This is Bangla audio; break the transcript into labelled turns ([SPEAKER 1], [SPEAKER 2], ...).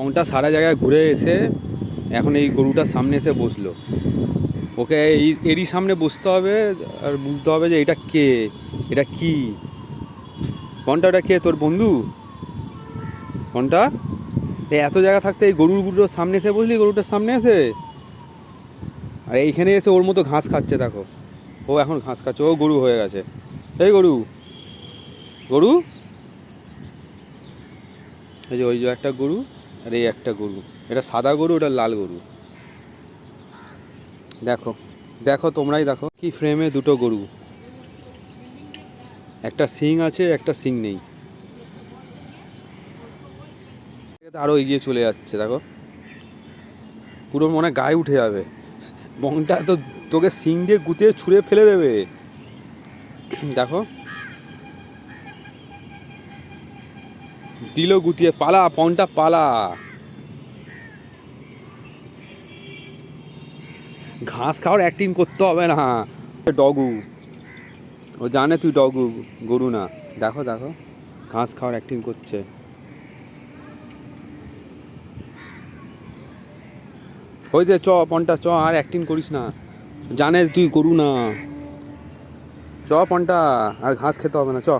[SPEAKER 1] পংটা সারা জায়গায় ঘুরে এসে এখন এই গরুটার সামনে এসে বসল। ওকে এই, এরই সামনে বসতে হবে আর বুঝতে হবে যে এটা কে? এটা কি? পনটা ওটা কে তোর বন্ধু? পনটা এত জায়গা থাকতে এই গরুরগুলোর সামনে এসে বসলি, গরুটার সামনে এসে? আর এইখানে এসে ওর মতো ঘাস খাচ্ছে, দেখো। ও এখন ঘাস খাচ্ছে, ও গরু হয়ে গেছে। এই গরু গরু? এই যে, ওই যে একটা গরু। আর এই একটা গরু। এটা সাদা গরু এটা লাল গরু। দেখো দেখো তোমরাই দেখো কি ফ্রেমে দুটো গরু। একটা সিং আছে, একটা সিং নেই। আরও এগিয়ে চলে যাচ্ছে, দেখো। পুরো মনে গায়ে উঠে যাবে। বংটা তো তোকে সিং দিয়ে গুতিয়ে ছুঁড়ে ফেলে দেবে। দেখো। দিল গুতিয়ে পালা পনটা পালা। ঘাস খাওয়ার অ্যাক্টিং করতে হবে না। ডগু। ও জানে তুই ডগু, গরু না। দেখো দেখো, ঘাস খাওয়ার অ্যাক্টিং করছে। ওই যে চ পনটা চ, আর অ্যাক্টিং করিস না। জানে তুই গরু না। চ পনটা আর ঘাস খেতে হবে না, চ।